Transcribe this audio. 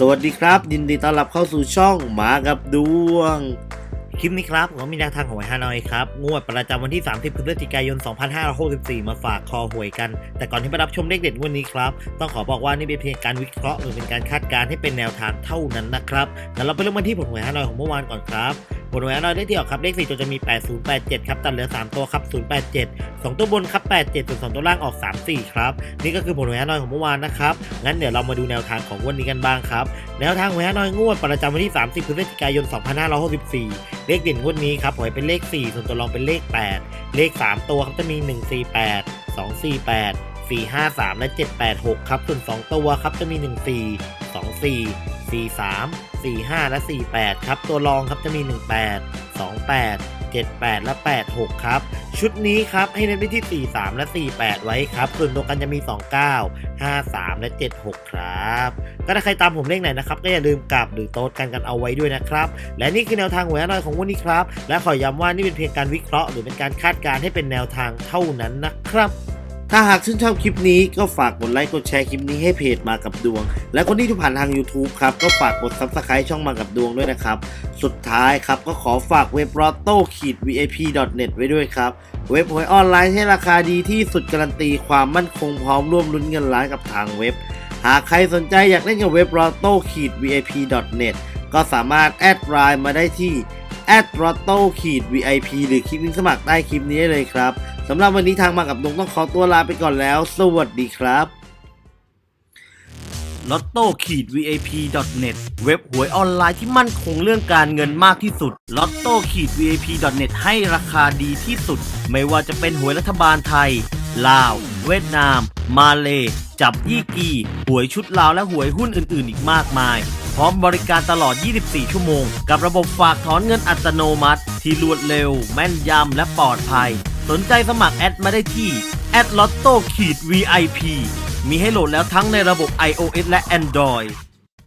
สวัสดีครับ ยินดีต้อนรับเข้าสู่ช่องหมากับดวง คลิปนี้ครับผมมีแนวทางของหวยฮานอยครับ งวดประจำวันที่ 30พฤศจิกายน 2564 มาฝากคอหวยกัน แต่ก่อนที่ไปรับชมเลขเด็ดวันนี้ครับ ต้องขอบอกว่านี่เป็นเพียงการวิเคราะห์หรือเป็นการคาดการณ์ให้เป็นแนวทางเท่านั้นนะครับงั้วเราไปเริ่มกันที่ผลหวยฮานอยของเมื่อวานก่อนครับ ผลหวยฮานอยได้ที่ออกครับเลข4ตัวจะมี 8087 ครับตัดเหลือ 3 ตัวครับ 087 2 ตัวบนครับ 87ส่วน2ตัวล่างออก 34 ครับ นี่ก็คือผลหวยฮานอยของเมื่อวานนะครับ งั้นเดี๋ยวเรามาดูแนวทางของงวันนี้กันบ้างครับ แนวทางหวยฮานอยงวดประจำวันที่ 30พฤศจิกายน 2564 เลขเด่นงวดนี้ครับหวยเป็นเลข 4 ส่วนตัวรองเป็นเลข 8 เลข 3 ตัวครับจะมี 148 248 453 และ 786 ครับส่วน 2 ตัวครับจะมี 14 24 43 45 และ 48 ครับ ตัวรองครับจะมี 18 28 78 และ 86 ครับ ชุดนี้ครับให้เน้นไปที่ 43 และ 48 ไว้ครับ ส่วนตัวกันจะมี 29 53 และ 76 ครับก็ถ้าใครตามผมเลขไหนนะครับก็อย่าลืมกลับหรือโต๊ดกันกันเอาไว้ด้วยนะครับ และนี่คือแนวทางหวยอร่อยของวันนี้ครับ และขอย้ำว่านี่เป็นเพียงการวิเคราะห์หรือเป็นการคาดการณ์ให้เป็นแนวทางเท่านั้นนะครับ ถ้าหากชื่นชอบคลิปนี้ก็ฝากกดไลค์กดแชร์คลิปนี้ให้เพจมากับดวง และคนที่ดูผ่านทาง YouTube ครับ ก็ฝากกด Subscribe ช่องมากับดวงด้วยนะครับ สุดท้ายครับ ก็ขอฝากเว็บ r o t t o vip.net ไว้ด้วยครับ เว็บหวยออนไลน์ให้ราคาดีที่สุดการันตีความมั่นคงพร้อมร่วมลุ้นเงินล้านกับทางเว็บ หากใครสนใจอยากเล่นกับเว็บ r o t t o vip.net ก็สามารถแอดไลน์มาได้ที่ r o t t o vip หรือคลิกลิงก์สมัครใต้คลิปนี้ได้เลยครับ สำหรับวันนี้ทางมากับดวงต้องขอตัวลาไปก่อนแล้ว สวัสดีครับลอตโต้ขีด VIP net เว็บหวยออนไลน์ที่มั่นคงเรื่องการเงินมากที่สุดลอตโต้ขีด VIP net ให้ราคาดีที่สุด ไม่ว่าจะเป็นหวยรัฐบาลไทย ลาว เวียดนาม มาเล จับยี่กี หวยชุดลาวและหวยหุ้นอื่น ๆ อีกมากมาย พร้อมบริการตลอด 24 ชั่วโมง กับระบบฝากถอนเงินอัตโนมัติ ที่รวดเร็ว แม่นยำและปลอดภัย สนใจสมัครแอดมาได้ที่แอดลอตโต้ขีด VIP มีให้โหลดแล้วทั้งในระบบ iOS และ Android